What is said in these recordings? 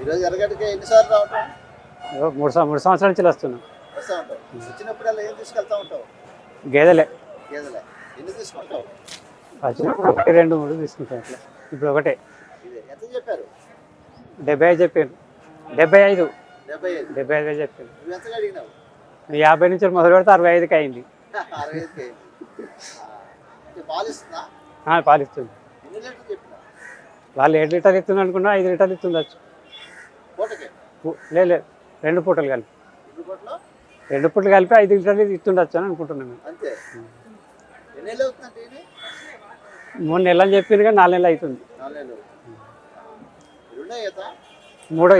ఈరోజు ఎరగడికి ఎన్నిసార్లు రావటం? మూడు సం- మూడు సంవత్సరాల నుంచి వస్తున్నాం. వస్తూ ఉంటావు వచ్చినప్పుడల్లా ఏం తీసుకెళ్తా ఉంటావు? గేదెలే. గేదెలే. ఎన్ని తీసుకుంటావు? వచ్చినప్పుడు ఒకటి రెండు మూడు తీసుకుంటాం ఇట్లా ఇప్పుడు ఒకటే. ఇదే. ఎంత చెప్పారు? డెబ్బై ఐదు చెప్పాను. డెబ్బై ఐదు. డెబ్బై ఐదు. డెబ్బై చెప్పాను. నువ్వు ఎంతగా అడిగినావు? యాభై నుంచి మొదలు పెడితే అరవై ఐదుకి అయింది. అరవై ఐదుకి అయింది. ఆ, ఇది పాలు ఇస్తుందా ఆ, పాలిస్తుంది. ఎన్ని లీటర్లు చెప్పినా వాళ్ళు ఏడు లీటర్లు ఇస్తుంది అనుకున్నా ఐదు లీటర్లు ఇస్తుండొచ్చు. పూటకి పు- లే లే, రెండు పూటలు కలిపి. రెండు పూటలు? కలిపి ఐదు లీటర్లు ఇస్తుండొచ్చు అని అనుకుంటున్నాం మేము అంతే. ఎన్ని నెలలు అవుతుందంటే ఇది? మూడు నెలలు అని చెప్పింది కానీ నాలుగు నెలలు అవుతుంది. ఈత. మూడో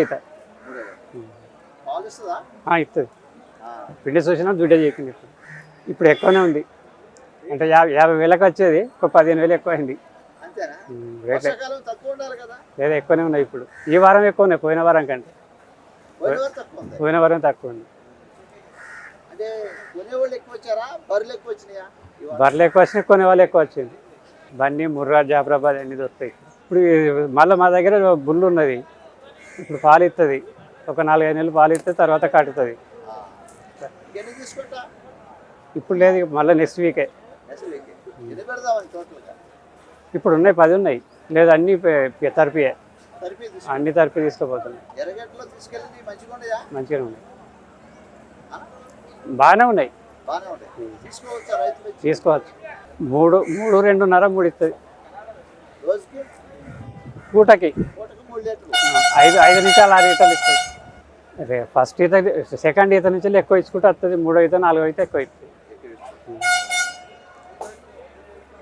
పాలు ఇస్తుందా? పిండి చూసినా దుడ్డే చెప్పింది ఇప్పుడు. ఇప్పుడు ఎక్కువనే ఉంది. అంటే యాభై యాభై వేలకు వచ్చేది ఒక పదిహేను వేలు ఎక్కువ అయింది లేదా ఎక్కువనే ఉన్నాయి ఇప్పుడు. ఈ వారం ఎక్కువ ఉన్నాయి పోయిన వారం కంటే. పోయిన వారు తక్కువ ఉంది. బర్రెలు ఎక్కువ వచ్చినాయా? కొనే వాళ్ళు ఎక్కువ వచ్చింది. బన్నీ ముర్రా జాఫరాబాద్ అన్ని దొరుకుతాయి. ఇప్పుడు మళ్ళీ మా దగ్గర బుల్లు ఉన్నది. ఇప్పుడు పాలు ఇస్తుంది ఒక నాలుగైదు నెలలు పాలు ఇస్తుంది తర్వాత కట్టుతుంది ఇప్పుడు లేదు మళ్ళీ నెక్స్ట్ వీకే. ఇప్పుడు ఉన్నాయి పది ఉన్నాయి. లేదు అన్నీ తరిపియే అన్ని తరిపి తీసుకుపోతున్నాయి మంచిగా ఉన్నాయా? బాగానే ఉన్నాయి. తీసుకోవచ్చా మూడు మూడు రెండున్నర మూడు ఇస్తుంది పూటకి. ఐదు ఐదు నిమిషాలు ఆరు ఈతలు ఇస్తుంది. రే ఫస్ట్ ఈత సెకండ్ ఈత నుంచి ఎక్కువ ఇచ్చుకుంటే వస్తుంది మూడో ఈత నాలుగో ఈత ఎక్కువ ఇస్తుంది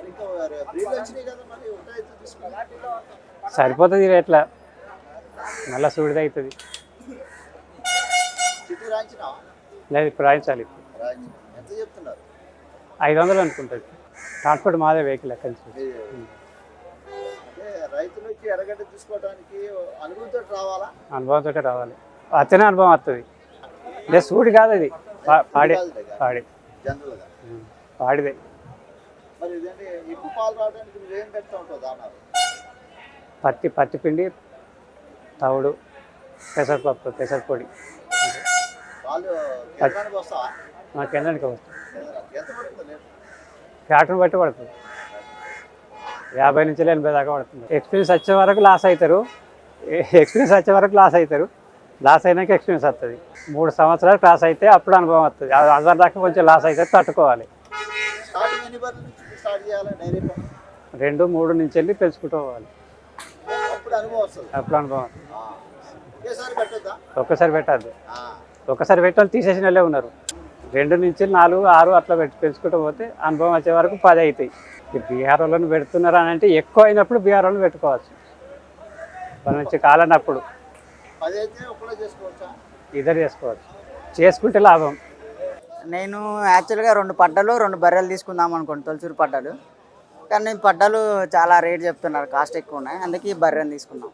ఇంకా బ్రీడ్లు వచ్చినాయి కదా మరి ఒకటే అయితే తీసుకున్నా సరిపోతుంది రేట్లా మళ్ళీ సూడిది అవుతుంది చిట్టు రాయించినా లేదు ఇప్పుడు రాయించాలి ఇప్పుడు. ఐదు వందలు అనుకుంటుంది. ట్రాన్స్పోర్ట్ మాదే వెహికల్ ఎక్కడి నుంచి అనుభవంతో రావాలా? అతనే అనుభవం వస్తుంది లేదు సూడి కాదు అది పాడే. పాడే. పాడిదే. పత్తి పత్తి పిండి తవుడు పెసరపప్పు పెసరపొడి. మా కేంద్రానికి వస్తుంది ఫ్యాక్టరీని బట్టి పడుతుంది. యాభై నుంచి ఎనభై దాకా పడుతుంది. ఎక్స్పీరియన్స్ వచ్చే వరకు లాస్ అవుతారు ఎక్స్పీరియన్స్ వచ్చే వరకు లాస్ అవుతారు లాస్ అయినాక ఎక్స్పీరియన్స్ వస్తుంది మూడు సంవత్సరాలు క్లాస్ అయితే అప్పుడు అనుభవం వస్తుంది అది అసలు దాకా కొంచెం లాస్ అయితే తట్టుకోవాలి. రెండు మూడు నుంచి వెళ్ళి పెంచుకుంటూ పోవాలి. అప్పుడు అనుభవం ఒక్కసారి పెట్టద్దు. ఆ. ఒక్కసారి పెట్టాలి తీసేసిన వాళ్ళే ఉన్నారు. రెండు నుంచి నాలుగు ఆరు అట్లా పెట్టి పెంచుకుంటూ పోతే అనుభవం వచ్చే వరకు పది అవుతాయి. బీహార్ వాళ్ళని పెడుతున్నారు అని అంటే ఎక్కువ అయినప్పుడు బీహార్ వాళ్ళని పెట్టుకోవచ్చు. వాళ్ళ నుంచి చేసుకోవచ్చా? ఇద్దరు చేసుకోవచ్చు. చేసుకుంటే లాభం. నేను యాక్చువల్గా రెండు పడ్డలు రెండు బర్రెలు తీసుకుందాం అనుకోండి తొలసూరు పడ్డలు. కానీ పడ్డలు చాలా రేట్ చెప్తున్నారు కాస్ట్ ఎక్కువ ఉన్నాయి. అందుకే ఈ బర్రెని తీసుకున్నాం.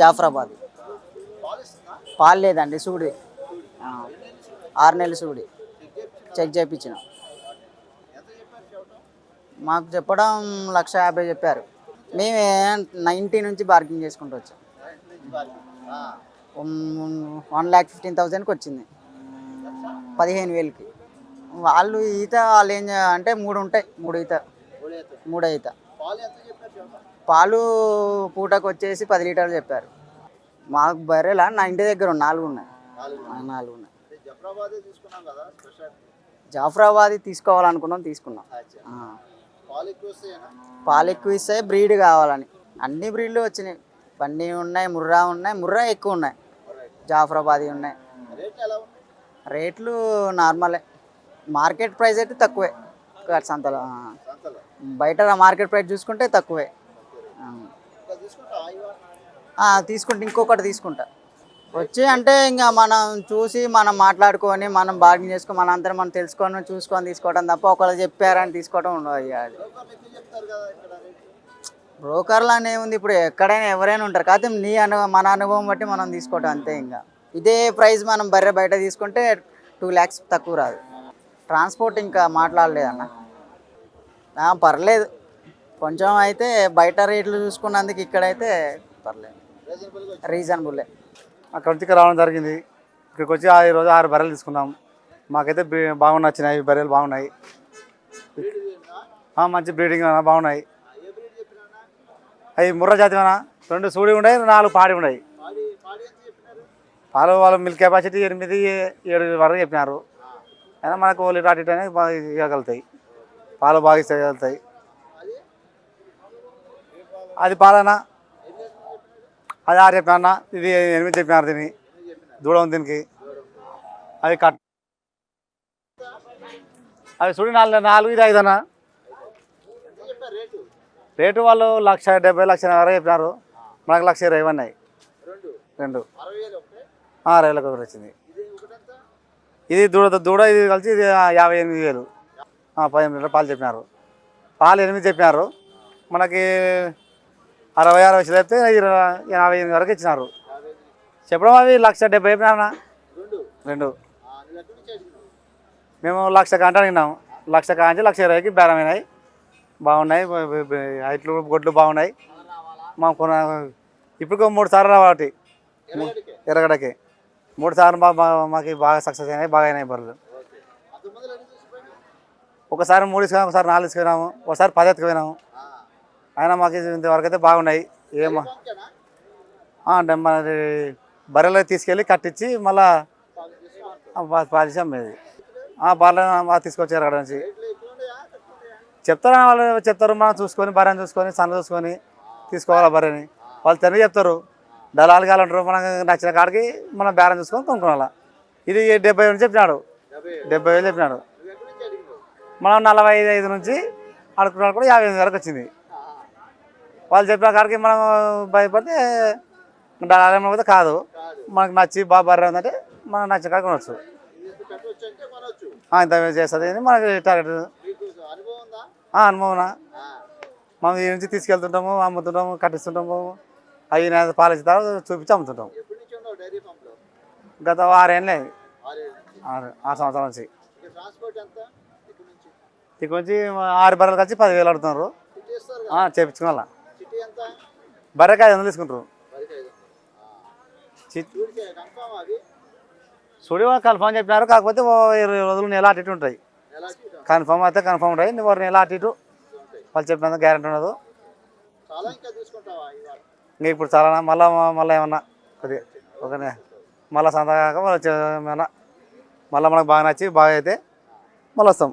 జాఫరాబాద్. పాలు లేదండి సూడి. ఆరు నెలలు సూడి. చెక్ చేయించిన మాకు చెప్పడం లక్ష యాభై చెప్పారు. మేమే నైంటీ నుంచి బార్గింగ్ చేసుకుంటూ వచ్చాం. వన్ ల్యాక్ ఫిఫ్టీన్ థౌజండ్కి వచ్చింది. పదిహేను వేలకి. వాళ్ళు ఈత వాళ్ళు ఏం అంటే మూడు ఉంటాయి మూడు ఈత. మూడు ఈత. పాలు పూటకు వచ్చేసి పది లీటర్లు చెప్పారు. మాకు బర్రెలా నా ఇంటి దగ్గర ఉన్నాయి, నాలుగు ఉన్నాయి. నాలుగు ఉన్నాయి. జాఫ్రాబాద్ తీసుకోవాలనుకున్నాం తీసుకున్నాం. పాలు ఎక్కువ ఇస్తే ఇస్తాయి బ్రీడ్ కావాలని. అన్ని బ్రీడ్లు వచ్చినాయి. పన్నీ ఉన్నాయి ముర్రా ఉన్నాయి ముర్రా ఎక్కువ ఉన్నాయి. జాఫరాబాదీ ఉన్నాయి. రేట్లు నార్మలే. మార్కెట్ ప్రైస్ అయితే తక్కువే. సంతలో బయట మార్కెట్ ప్రైస్ చూసుకుంటే తక్కువే. తీసుకుంటే ఇంకొకటి తీసుకుంటా. వచ్చి అంటే ఇంకా మనం చూసి మనం మాట్లాడుకొని మనం బార్గెన్ చేసుకొని మన అందరం మనం తెలుసుకొని చూసుకొని తీసుకోవడం తప్ప ఒకళ్ళు చెప్పారని తీసుకోవడం ఉండదు ఇక అది. బ్రోకర్లు అనే ఉంది ఇప్పుడు ఎక్కడైనా ఎవరైనా ఉంటారు. కాకపోతే నీ అను మన అనుభవం బట్టి మనం తీసుకోవటం అంతే ఇంకా ఇదే ప్రైస్ మనం బర్రె బయట తీసుకుంటే టూ ల్యాక్స్ తక్కువ రాదు. ట్రాన్స్పోర్ట్ ఇంకా మాట్లాడలేదన్న. పర్లేదు. కొంచెం అయితే బయట రేట్లు చూసుకున్నందుకు ఇక్కడైతే పర్లేదు. రీజనబుల్లే అక్కడ నుంచి రావడం జరిగింది. ఇక్కడికి వచ్చి ఆ- రోజు ఆరు బర్రెలు తీసుకున్నాం. మాకైతే బ్రీ- బాగా నచ్చినాయి బర్రెలు బాగున్నాయి. మంచి బ్రీడింగ్ అన్న బాగున్నాయి. అవి ముర్ర జాతి అన్న రెండు సూడి ఉన్నాయి నాలుగు పాడి ఉన్నాయి పాలు వాళ్ళు మిల్క్ కెపాసిటీ ఎనిమిది ఏడు వరకు చెప్పినారు. అయినా మనకు ఓలి లీటర్ అనేది బాగా ఇవ్వగలుగుతాయి పాలు బాగా ఇవ్వగలుగుతాయి అది అది అది ఆరు చెప్పానా ఇది ఎనిమిది చెప్పినారు దీన్ని. దూడం దీనికి. అది కట్. అవి చూడు నాలుగు నాలుగు ఇది ఐదు అన్న రేటు వాళ్ళు లక్ష డెబ్బై లక్ష వరకు చెప్పినారు. మనకు లక్ష ఇరవై ఉన్నాయి రెండు. అరవై వేలకు ఒకటి వచ్చింది ఇది దూడ దూడ ఇది కలిసి ఇది యాభై ఎనిమిది వేలు. పదిహేను లీటర్ పాలు చెప్పినారు. పాలు ఎనిమిది చెప్పినారు. మనకి అరవై అరవై వచ్చి చెప్తే ఇరవై యాభై ఎనిమిది వరకు ఇచ్చినారు. చెప్పడం అవి లక్ష డెబ్బై చెప్పినారన్నా రెండు రెండు. మేము లక్ష కంట అడిగినాం. లక్ష కాంచి లక్ష ఇరవైకి బేరమైనాయి. బాగున్నాయి హైట్లు గొడ్లు బాగున్నాయి. మా కొన ఇప్పుడు మూడు సార్లు రావాటి ఎరగడికే మూడు సార్లు బాగా మాకు బాగా సక్సెస్ అయినాయి బాగా అయినాయి బర్రెలు. ఒకసారి మూడు తీసుకున్నాము ఒకసారి నాలుగు ఇసుకున్నాము ఒకసారి పది ఎత్తుకుపోయినాము అయినా మాకు ఇంతవరకు అయితే బాగున్నాయి ఏమో అంటే మరి బర్రెలు తీసుకెళ్ళి కట్టించి మళ్ళా పాలిసి అమ్మేది. బర్రెలు బాగా తీసుకొచ్చారు అక్కడ నుంచి. చెప్తారు వాళ్ళు? చెప్తారు మనం చూసుకొని బర్రెని చూసుకొని సన్న చూసుకొని తీసుకోవాలి బర్రెని? వాళ్ళు తిరిగి చెప్తారు. దళాలు కావాలంటారు మనకు నచ్చిన కాడికి మనం బేరం చూసుకొని కొనుక్కోవాలి. ఇది డెబ్బై వేలు చెప్పినాడు. డెబ్బై వేలు చెప్పినాడు. మనం నలభై ఐదు ఐదు నుంచి అనుకున్నాడు కూడా యాభై ఎనిమిది వరకు వచ్చింది. వాళ్ళు చెప్పిన కాడికి మనం భయపడితే దళాలు పోతే కాదు. మనకు నచ్చి బాగా బర్రె ఉందంటే మనం నచ్చిన కాడికి కొనవచ్చు ఇంత చేస్తుంది అని మనకి టార్గెట్ అనుభవం. మనం ఈ నుంచి తీసుకెళ్తుంటాము అమ్ముతుంటాము కట్టిస్తుంటాము అవి నేను పాలించిన తర్వాత చూపించి అమ్ముతుంటాం. గత ఆరేళ్ళే. ఆరు ఆరు సంవత్సరాల నుంచి. ఇక్కడ నుంచి ఆరు బర్రెలు కలిసి పదివేలు అడుగుతున్నారు. సిటీ చేపించుకోవాలా బర్రెకి ఐదు వందలు తీసుకుంటారు? వరకు కన్ఫామ్ చూడి కన్ఫామ్ చెప్పినారు. కాకపోతే ఓ ఇరవై రోజులు నెల అటు ఇటు ఉంటాయి. కన్ఫామ్ అయితే కన్ఫామ్ ఉంటాయి. నువ్వు నెల అటు ఇటు వాళ్ళు చెప్పినంత గ్యారంటీ ఉండదు. ఇంకా ఇప్పుడు చాలా మళ్ళీ మళ్ళీ ఏమన్నా కొద్దిగా ఒకనే మళ్ళీ సంతకాక మళ్ళీ ఏమన్నా మళ్ళీ మనకు బాగా నచ్చి బాగా అయితే మళ్ళీ వస్తాం.